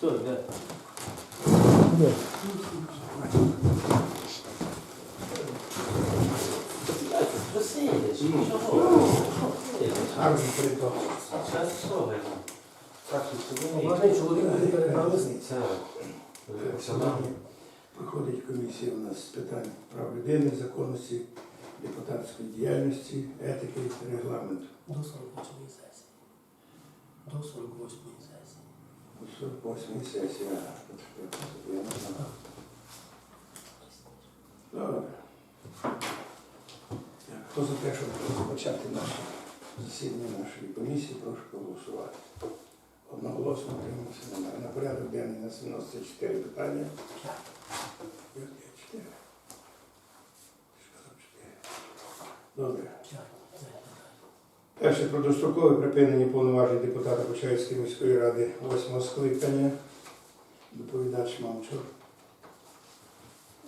Все. Гарно? Так, чоловік. Це Сьогодні проходить комісія у нас з питань прав людини, законності, депутатської діяльності, етики регламенту. До 48 сесії. До 48 сесії. У 48 сесії. а, я не. Добре. Хто за те, щоб розпочати наше засідання нашої комісії, прошу проголосувати. Одноголосно приймемося на, на порядок денний виноситься чотири питання. Добре. Перше про дострокове припинення повноважень депутата Почаївської міської ради 8 скликання. Доповідач Мамчур.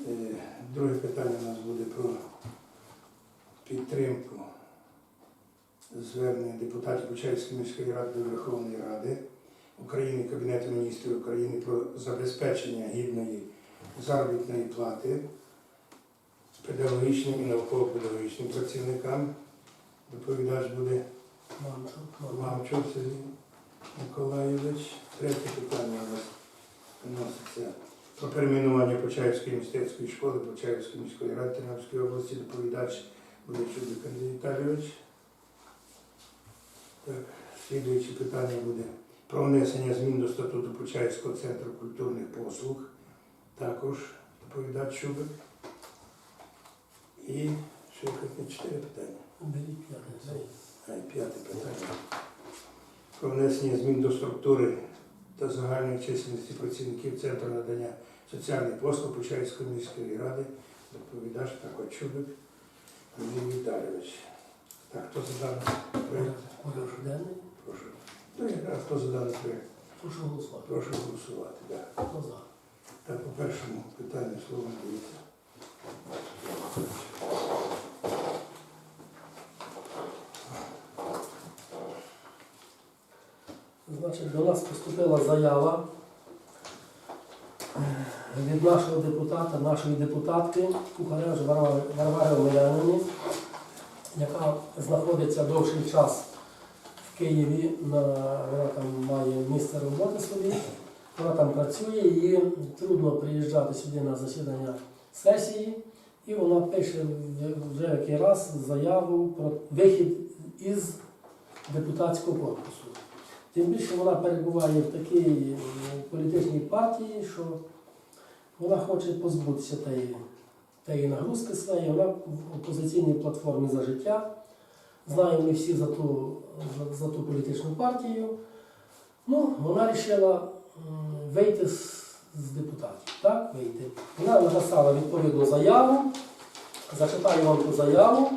Е, Друге питання у нас буде про підтримку звернення депутатів Почаївської міської ради до Верховної Ради України, Кабінету міністрів України про забезпечення гідної заробітної плати педагогічним і науково-педагогічним працівникам. Доповідач буде Мамчук. Сергій Миколайович. Третє питання у нас виноситься про перейменування Почаївської мистецької школи Почаївської міської ради Тернопільської області. Доповідач буде Чудик Андрій Віталійович. Так, слідуюче питання буде про внесення змін до статуту Почаївського центру культурних послуг. Також доповідач Чубик. І ще чотири питання. Беріть п'яте. Питання. Про внесення змін до структури та загальної чисельності працівників Центру надання соціальних послуг Почаївської міської ради. Доповідач також Чубик Андрій Віталійович. Так, хто за даний проєкт? Прошу. Ну, якраз хто за даний проєкт? Прошу голосувати. Прошу голосувати. Да. Хто за? Так, по першому питанню слово надається. Значить, до нас поступила заява е, від нашого депутата, нашої депутатки Варвари Варвари Омелянині, яка знаходиться довший час в Києві. На, вона там має місце роботи собі, вона там працює, їй трудно приїжджати сюди на засідання сесії. І вона пише вже який раз заяву про вихід із депутатського корпусу. Тим більше вона перебуває в такій е, політичній партії, що вона хоче позбутися тієї, тієї нагрузки своєї. Вона в опозиційній платформі за життя. Знаємо ми всі за ту, за, за ту політичну партію. Ну, вона вирішила вийти з, з депутатів. Так, вийти. Вона написала відповідну заяву. Зачитаю вам ту заяву.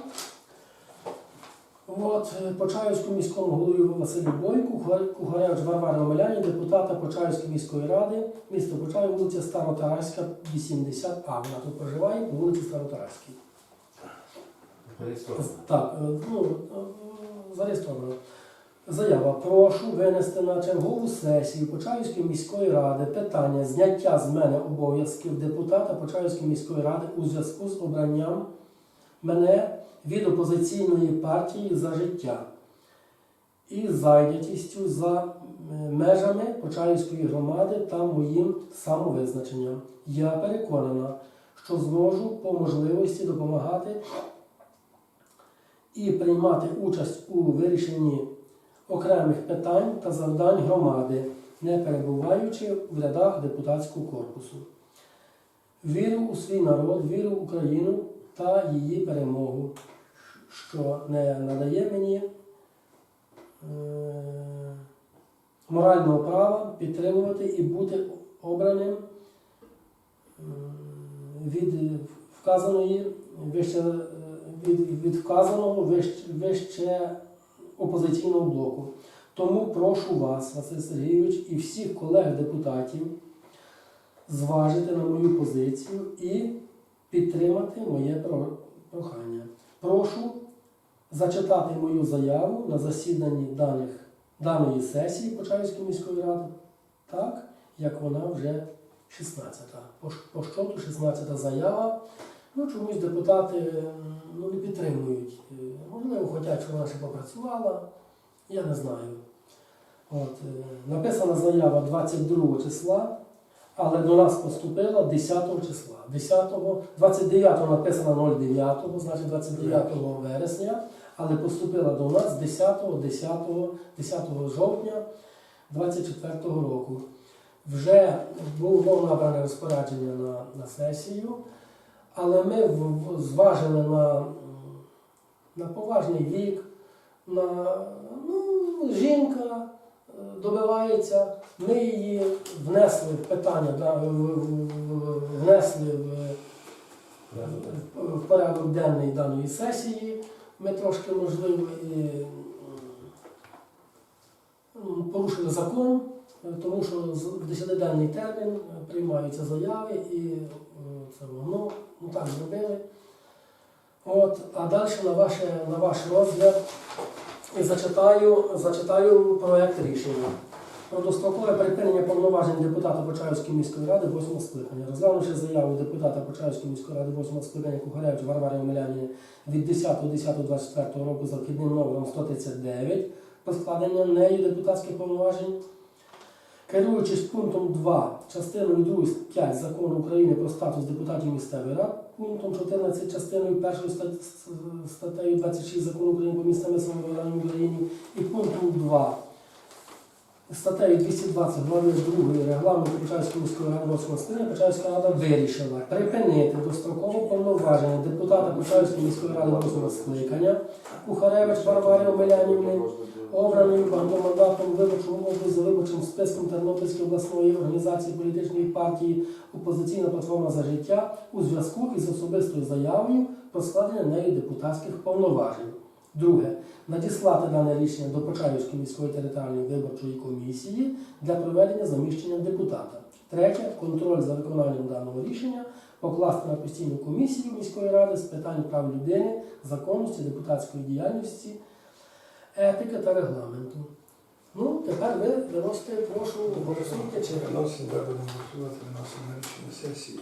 От, е, Почаївському міському голові Василю Бойку, Кухаревич Варвари Омеляні, депутата Почаївської міської ради, місто Почаїв, вулиця Старотарська, 80А. Вона тут проживає по вулиці Старотарській. Так, е, ну, е, зареєстровано. Заява. Прошу винести на чергову сесію Почаївської міської ради питання зняття з мене обов'язків депутата Почаївської міської ради у зв'язку з обранням мене від опозиційної партії за життя і зайнятістю за е, межами Почаївської громади та моїм самовизначенням. Я переконана, що зможу по можливості допомагати і приймати участь у вирішенні окремих питань та завдань громади, не перебуваючи в рядах депутатського корпусу. Вірю у свій народ, вірю в Україну та її перемогу, що не надає мені е, морального права підтримувати і бути обраним від вказаної вище, е, від, від вказаного вище, вище опозиційного блоку. Тому прошу вас, Василь Сергійович, і всіх колег-депутатів зважити на мою позицію і підтримати моє прохання. Прошу зачитати мою заяву на засіданні даних, даної сесії Почаївської міської ради, так, як вона вже 16-та. По, по щоту 16-та заява. Ну, чомусь депутати ну, не підтримують. Е, Можливо, хочуть, щоб вона ще попрацювала. Я не знаю. От, е, написана заява 22 числа, але до нас поступила 10 числа. 10, 29 написано 09, значить 29 вересня, але поступила до нас 10, 10, 10 жовтня 24 року. Вже було набране розпорядження на, на сесію, але ми зважили на, на поважний вік, на ну, жінка добивається. Ми її внесли в питання, внесли в, порядок денний даної сесії. Ми трошки, можливо, і порушили закон, тому що з 10-денний термін приймаються заяви і це воно ну, так зробили. От, а далі на, ваше, на ваш розгляд зачитаю, зачитаю проект рішення. Про дострокове припинення повноважень депутата Почаївської міської ради 8 скликання. Розглянувши заяву депутата Почаївської міської ради 8 скликання Кухаревич Варвари Омеляні від 10.10.24 року за вхідним номером 139 про складення нею депутатських повноважень. Керуючись пунктом 2 частиною 2 5 закону України про статус депутатів місцевих рад, пунктом 14 частиною 1 статті с- статтею 26 закону України про місцеве самоврядування в Україні і пунктом 2 статтею 220 глави 2 регламенту Почаївської міської ради 8 скликання рада вирішила припинити дострокове повноваження депутата Почаївської міської ради 8 скликання Кухаревич Варвари Омелянівни обраною багатомандатним виборчому область за виборчим списком Тернопільської обласної організації політичної партії Опозиційна платформа за життя у зв'язку із особистою заявою про складення нею депутатських повноважень. Друге. Надіслати дане рішення до Почаївської міської територіальної виборчої комісії для проведення заміщення депутата. Третє. Контроль за виконанням даного рішення покласти на постійну комісію міської ради з питань прав людини, законності, депутатської діяльності етики та регламенту. Ну, тепер ви виносите, прошу, голосуйте чи Виносимо, да, будемо голосувати, виносимо рішення сесії.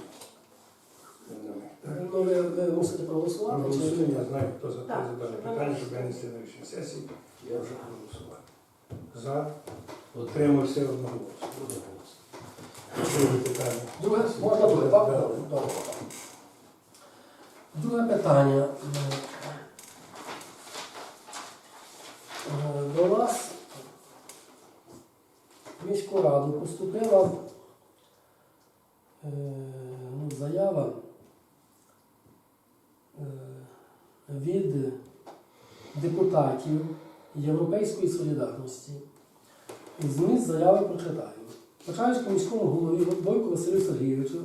Так. ну, ви, ви мусите проголосувати, чи Голосуємо, я знаю, хто за те, Так, за дане питання, щоб винести на рішення сесії. Я вже проголосував. За, От отримався одноголосно. буде голос. Друге питання. друге, можна друге, так? Да. Добре. Друге питання. Е, До нас в міську раду поступила е, ну, заява від депутатів Європейської солідарності. Зміст заяви прочитаю. Почаївському міському голові Бойку Василю Сергійовичу,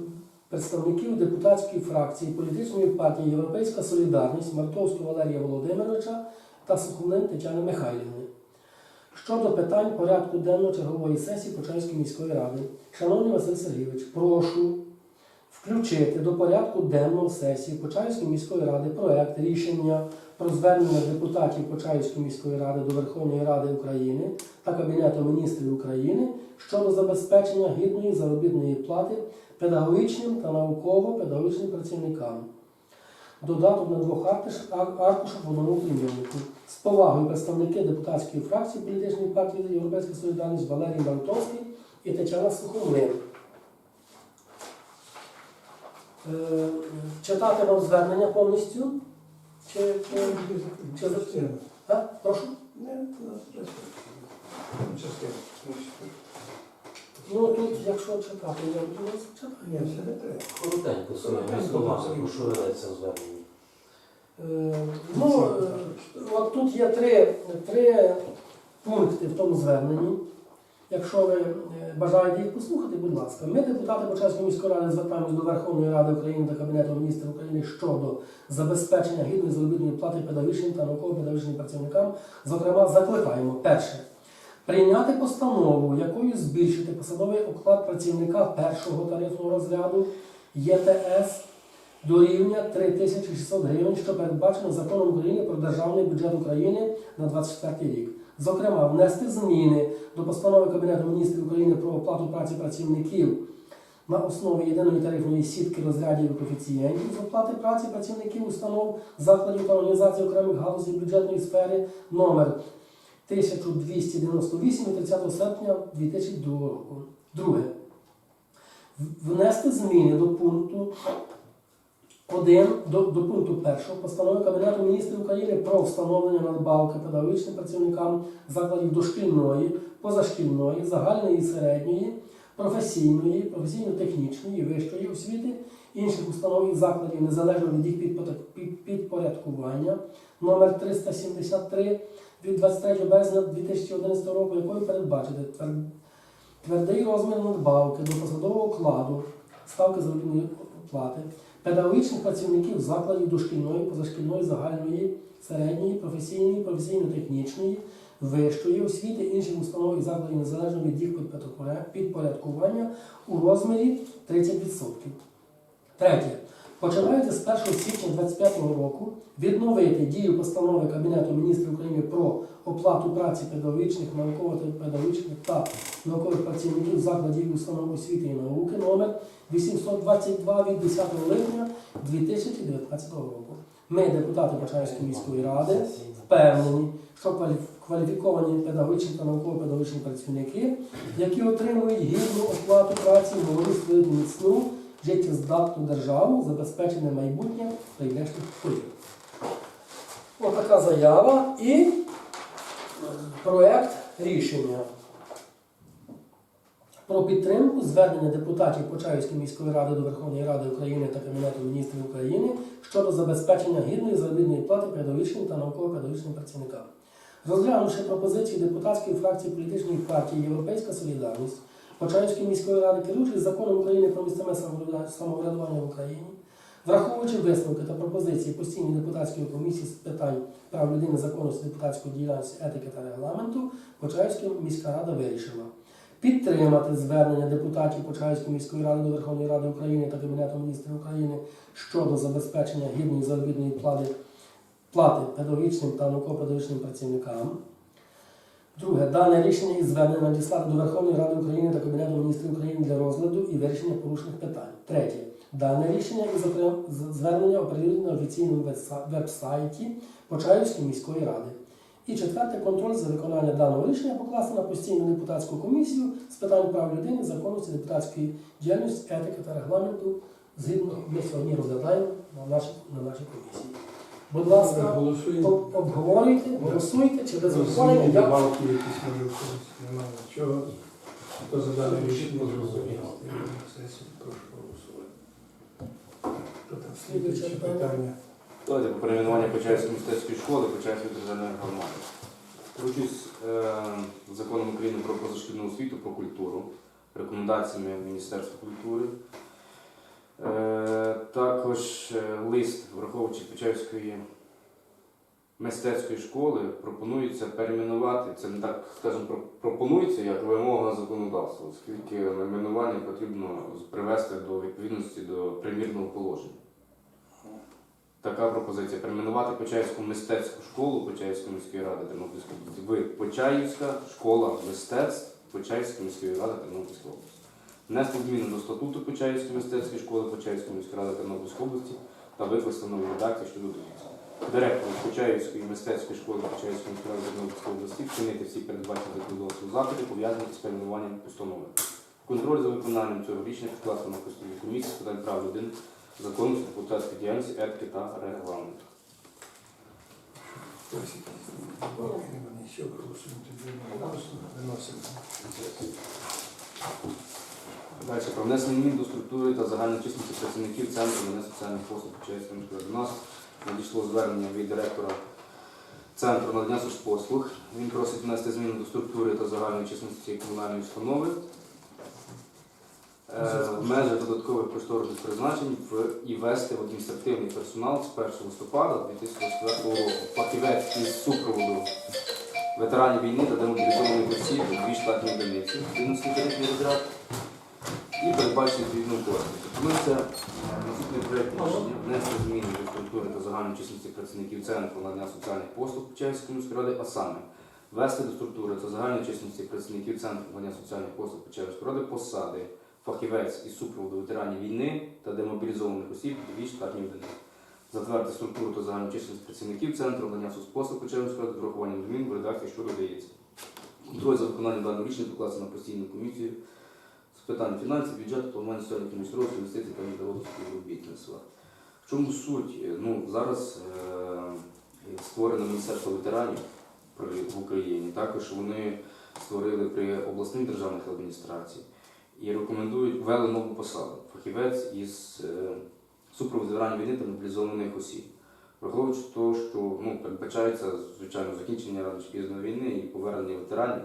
представників депутатської фракції політичної партії Європейська Солідарність Мартовського Валерія Володимировича та Сухомлин Тетяни Михайлівни. Щодо питань порядку денного чергової сесії Почаївської міської ради, шановний Василь Сергійович, прошу включити до порядку денного сесії Почаївської міської ради проект рішення про звернення депутатів Почаївської міської ради до Верховної Ради України та Кабінету міністрів України щодо забезпечення гідної заробітної плати педагогічним та науково-педагогічним працівникам. Додаток на двох аркушах в одному прийомнику. З повагою представники депутатської фракції політичної партії Європейська Солідарність Валерій Мартовський і Тетяна Сухомлин. Е, Читати вам звернення повністю? Чи, чи, а? Прошу? Не, у нас частина. Частина. Ну тут, якщо читати, я буду читати. Ні, все не треба. Коротенько маса, про що ведеться звернення. Е, Ну, е, от тут є три, три пункти в тому зверненні. Якщо ви е, бажаєте їх послухати, будь ласка. Ми, депутати Почаської міської ради, звертаємось до Верховної Ради України та Кабінету міністрів України щодо забезпечення гідної заробітної плати педагогічним та науково-педагогічним працівникам. Зокрема, закликаємо перше. Прийняти постанову, якою збільшити посадовий оклад працівника першого тарифного розряду ЄТС до рівня 3600 гривень, що передбачено законом України про державний бюджет України на 24 рік. Зокрема, внести зміни до постанови Кабінету міністрів України про оплату праці працівників на основі єдиної тарифної сітки розрядів і коефіцієнтів з оплати праці працівників установ, закладів та організацій окремих галузей бюджетної сфери номер 1298 від 30 серпня 2002 року. Друге. Внести зміни до пункту 1 до, до пункту 1 постанови Кабінету міністрів України про встановлення надбавки педагогічним працівникам закладів дошкільної, позашкільної, загальної і середньої, професійної, професійно-технічної, вищої освіти, інших установ і закладів незалежно від їх підпорядкування номер 373 від 23 березня 2011 року, якою передбачити твердий розмір надбавки до посадового окладу, ставки заробітної плати, педагогічних працівників закладів дошкільної, позашкільної, загальної, середньої, професійної, професійно-технічної, вищої освіти, інших установ і закладів незалежно від їх підпорядкування- у розмірі 30%. Третє. Починаючи з 1 січня 2025 року відновити дію постанови Кабінету міністрів України про оплату праці педагогічних, науково-педагогічних та наукових працівників закладів установ освіти і науки номер 822 від 10 липня 2019 року. Ми, депутати Почаївської міської ради, впевнені, що кваліфіковані педагогічні та науково-педагогічні працівники, які отримують гідну оплату праці, можуть створити міцну життєздатну державу, забезпечене майбутнє прийдешніх поколінь. Отака заява і е, проект рішення про підтримку звернення депутатів Почаївської міської ради до Верховної Ради України та Кабінету міністрів України щодо забезпечення гідної заробітної плати педагогічним та науково-педагогічним працівникам. Розглянувши пропозиції депутатської фракції політичної партії Європейська Солідарність Почаївської міської ради, керуючись законом України про місцеве самоврядування- в Україні, враховуючи висновки та пропозиції постійної депутатської комісії з питань прав людини, законності, депутатської діяльності, етики та регламенту, Почаївська міська рада вирішила підтримати звернення депутатів Почаївської міської ради до Верховної Ради України та Кабінету міністрів України щодо забезпечення гідної заробітної плати, плати педагогічним та науково-педагогічним працівникам. Друге, дане рішення і звернення надіслати до Верховної Ради України та Кабінету міністрів України для розгляду і вирішення порушених питань. Третє. Дане рішення і звернення оприлюднено на офіційному веб-сайті Почаївської міської ради. І четверте, контроль за виконання даного рішення покласти на постійну депутатську комісію з питань прав людини, законності, депутатської діяльності, етики та регламенту. Згідно ми сьогодні розглядаємо на нашій, на комісії. Будь ласка, Голосуємо. обговорюйте, голосуйте, чи без Зміни обговорення. Я добавки якісь може в когось немає нічого. Хто за дане рішення Зрозуміло. сесію, прошу голосувати. Хто там питання? Давайте про перейменування Почаївської мистецької школи Почаївської державної громади. Керуючись е, законом України про позашкільну освіту, про культуру, рекомендаціями Міністерства культури. Е, також е, лист, враховуючи Почаївської мистецької школи, пропонується перейменувати. Це не так, скажімо, пропонується як вимога законодавства, оскільки найменування потрібно привести до відповідності до примірного положення. Така пропозиція перейменувати Почаївську мистецьку школу Почаївської міської ради Тернопільської області в Почаївська школа мистецтв Почаївської міської ради Тернопільської області. Внести зміни до статуту Почаївської мистецької школи Почаївської міської ради Тернопільської області та викласти нову редакцію щодо дивіться. Директору Почаївської мистецької школи Почаївської міської ради Тернопільської області вчинити всі передбачені законодавством заходи, пов'язані з перейменуванням постанови. Контроль за виконанням цього рішення підкласти на постійну комісію з питань прав людини законності, депутатської діяльності, етики та регламенту. Виносимо. Далі про внесення змін до структури та загальної численності працівників центру надання соціальних послуг Почаївської міської. До нас надійшло звернення від директора центру надання соцпослуг. Він просить внести зміни до структури та загальної численності комунальної установи. Е, В межах додаткових кошторисних призначень в і ввести в адміністративний персонал з 1 листопада 2024 року. Фахівець із супроводу ветеранів війни та демобілізованих осіб, дві штатні одиниці, 11 тарифний розряд. І передбачені відповідно кошти. Пропонується е, наступний проєкт рішення внести зміни до структури та загальної чисельності працівників центру надання соціальних послуг Печерської міської ради, а саме ввести до структури та загальної чисельності працівників центру надання соціальних послуг Печерської ради посади фахівець із супроводу ветеранів війни та демобілізованих осіб дві штатні одиниці. Затвердити структуру та загальну чисельність працівників центру надання соцпослуг Печерської ради з урахуванням змін в редакції, що додається. Контроль за виконанням даного рішення покласти на постійну комісію питань фінансів, бюджету, планування соціальних інвестицій, інвестицій та міжнародного співробітництва. В чому суть? Ну, зараз е, створено Міністерство ветеранів в Україні. Також вони створили при обласних державних адміністраціях і рекомендують ввели нову посаду фахівець із е, супроводу ветеранів війни та мобілізованих осіб. Враховуючи те, що ну, передбачається звичайно закінчення рано чи пізно війни і повернення ветеранів,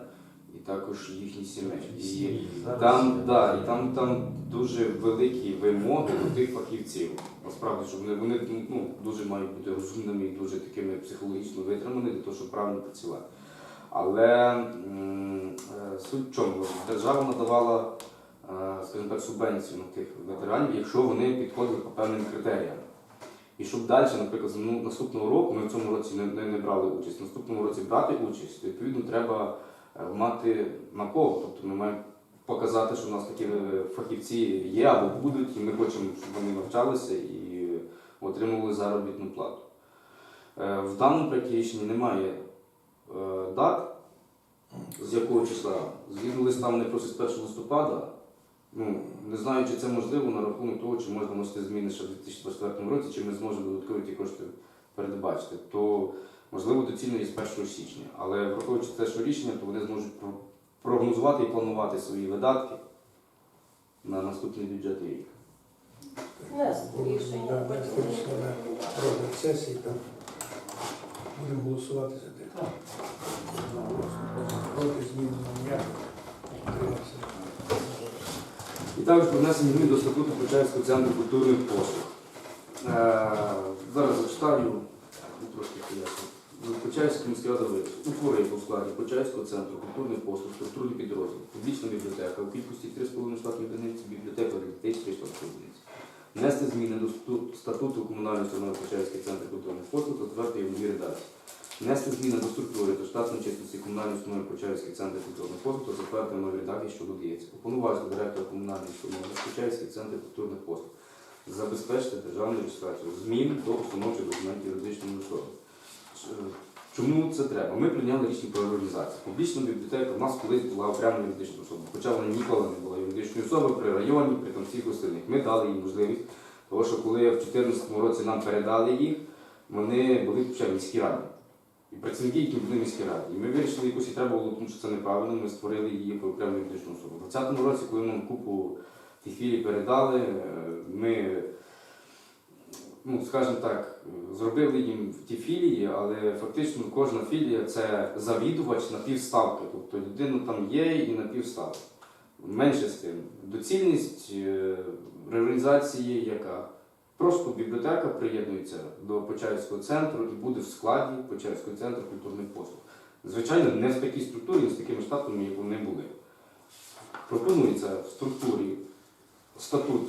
і також їхні сімей. І там, да, і там, там дуже великі вимоги до тих фахівців. Насправді, що вони, вони ну, дуже мають бути розумними і дуже такими психологічно витриманими для того, щоб правильно працювати. Але е, суть в чому? Держава надавала, е, скажімо так, субвенцію на тих ветеранів, якщо вони підходили по певним критеріям. І щоб далі, наприклад, ну, наступного року, ми в цьому році не, не, не брали участь, наступному році брати участь, то відповідно треба мати на кого. Тобто ми маємо показати, що в нас такі е, фахівці є або будуть, і ми хочемо, щоб вони навчалися і отримували заробітну плату. Е, В даному проєкті немає е, дат, з якого числа. Згідно листа вони просять з 1 листопада. Ну, не знаю, чи це можливо на рахунок того, чи можна вносити зміни ще в 2024 році, чи ми зможемо додаткові ті кошти передбачити, то можливо доцільно є з 1 січня. Але враховуючи те, що рішення, то вони зможуть прогнозувати і планувати свої видатки на наступний бюджетний рік. Розгляд сесії, там будемо голосувати за те. Проти змін ніяких. І також про внесення змін до статуту Почаївського центру культурних послуг. Е, зараз зачитаю, ну, трошки поясню. Почаївська міська рада вирішила утворити у складі Почаївського центру культурних послуг структурний підрозділ, публічна бібліотека у кількості 3,5 штатних одиниць, бібліотека для дітей 3 штатних одиниць. Внести зміни до статуту комунальної установи Почаївський центр культурних послуг та затвердити його в новій редакції. Внести зміни до структури та штатної численності комунальної установи Почаївський центр культурних послуг та затвердити нові редакції, що додається. Уповноважити директора комунальної установи Почаївський центр культурних послуг. Забезпечити державну реєстрацію змін до установчих документів юридичної особи. Ч- Чому це треба? Ми прийняли рішення про організацію. Публічна бібліотека в нас колись була окрема юридична особа, хоча вона ніколи не була юридичною особою при районі, при там всіх остальних. Ми дали їм можливість, тому що коли в 2014 році нам передали їх, вони були ще в міській раді. І працівники, які були в міській раді. І ми вирішили, якось і треба було, тому що це неправильно, ми створили її як окрему юридичну особу. У 2020 році, коли нам купу тих філій передали, е, ми ну, скажімо так, зробили їм ті філії, але фактично кожна філія це завідувач на півставки. Тобто людина там є і на півставки. Менше з тим. Доцільність е, реорганізації, яка просто бібліотека приєднується до Почаївського центру і буде в складі Почаївського центру культурних послуг. Звичайно, не в такій структурі, не з такими штатами, як вони були. Пропонується в структурі статут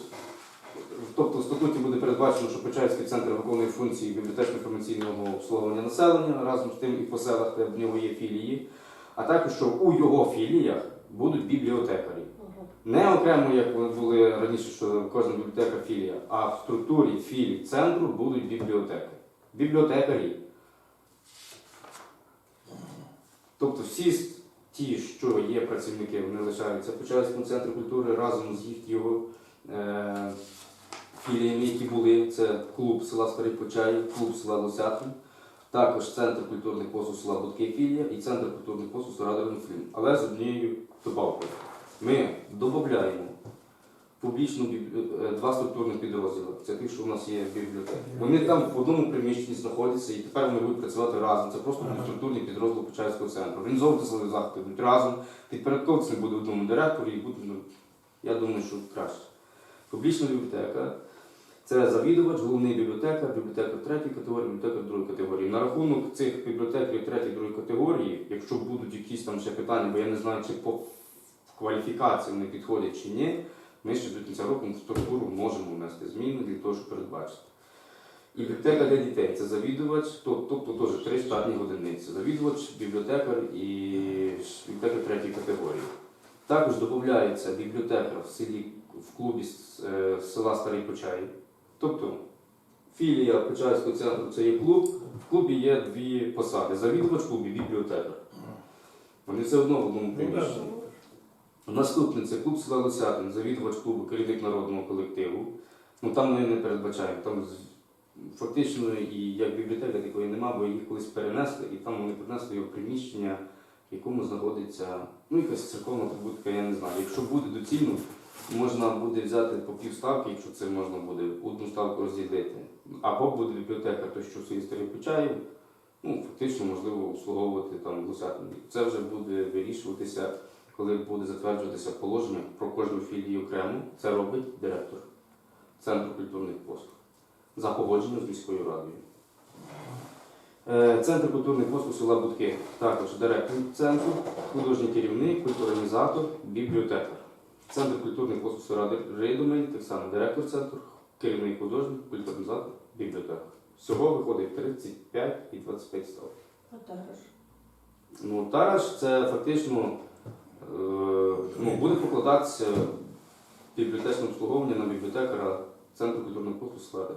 Тобто в статуті буде передбачено, що Почаївський центр виконує функції бібліотечно-інформаційного обслуговування населення разом з тим і по селах, де в нього є філії, а також що у його філіях будуть бібліотекарі. Не окремо, як вони були раніше, що кожна бібліотека філія, а в структурі філій центру будуть бібліотеки. Бібліотекарі. Тобто всі ті, що є працівники, вони лишаються в Почаївському центрі культури разом з їх його е, філіями, які були. Це клуб села Старий Почаїв, клуб села Лосятин, також Центр культурних послуг села Будки філія і Центр культурних послуг села Радовинфлін. Але з однією добавкою. Ми додаємо публічну е, два структурних підрозділи. Це ті, що у нас є в бібліотеці. Вони там в одному приміщенні знаходяться і тепер вони будуть працювати разом. Це просто будуть структурні підрозділи Почаївського центру. Організовувати свої заходи будуть разом, підпорядковуватися не буде одному директору і буде, ну, я думаю, що краще. Публічна бібліотека це завідувач, головний бібліотекар, бібліотекар третьої категорії, бібліотекар другої категорії. На рахунок цих бібліотекарів третьої другої категорії, якщо будуть якісь там ще питання, бо я не знаю, чи по кваліфікації вони підходять чи ні, Ми ще до кінця року структуру можемо внести зміни для того, щоб передбачити. І бібліотека для дітей це завідувач, тобто теж три штатні одиниці. Завідувач, бібліотекар і бібліотекар третьої категорії. Також додається бібліотекар в селі в клубі е, села Старий Почай. Тобто філія Почаївського центру це є клуб. В клубі є дві посади: завідувач в клубі, бібліотекар. Вони все одно в одному Ну, приміщенні. Наступний це клуб села Лосятин, завідувач клубу, керівник народного колективу. Ну там ми не передбачаємо. Там фактично і як бібліотека такої нема, бо її колись перенесли, і там вони принесли його приміщення, в якому знаходиться ну, якась церковна прибутка, я не знаю. Якщо буде доцільно, можна буде взяти по півставки, якщо це можна буде одну ставку розділити. Або буде бібліотека, то що селі Старий Почаїв, ну фактично можливо обслуговувати там Лосятин. Це вже буде вирішуватися коли буде затверджуватися положення про кожну філію окремо, це робить директор Центру культурних послуг за погодженням з міською радою. Е, Центр культурних послуг села Будки, також директор центру, художній керівник, культуралізатор, бібліотекар. Центр культурних послуг села Рейдомель, так само директор центру, керівник художник, культуралізатор, бібліотекар. Всього виходить 35 і 25 ставок. А також. Ну, Тараш це фактично е, ну, буде покладатися бібліотечне обслуговування на бібліотекара Центру культурних послуг села.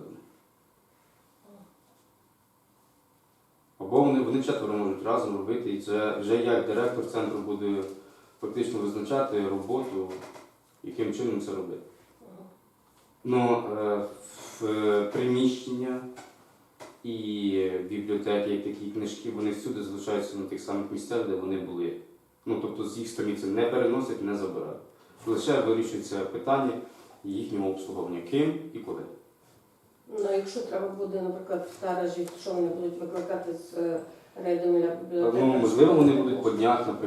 Або вони, вони четверо можуть разом робити, і це вже як директор центру буде фактично визначати роботу, яким чином це робити. Ну, е, в приміщення і бібліотеки, як такі книжки, вони всюди залишаються на тих самих місцях, де вони були. Ну, тобто з їх сторін це не переносять, не забирають. Лише вирішується питання їхнього обслуговування. Ким і коли. Ну, якщо треба буде, наприклад, в Таражі, що вони будуть викликати з е, рейдами для бібліотеки? Ну, можливо, вони будуть по днях, наприклад.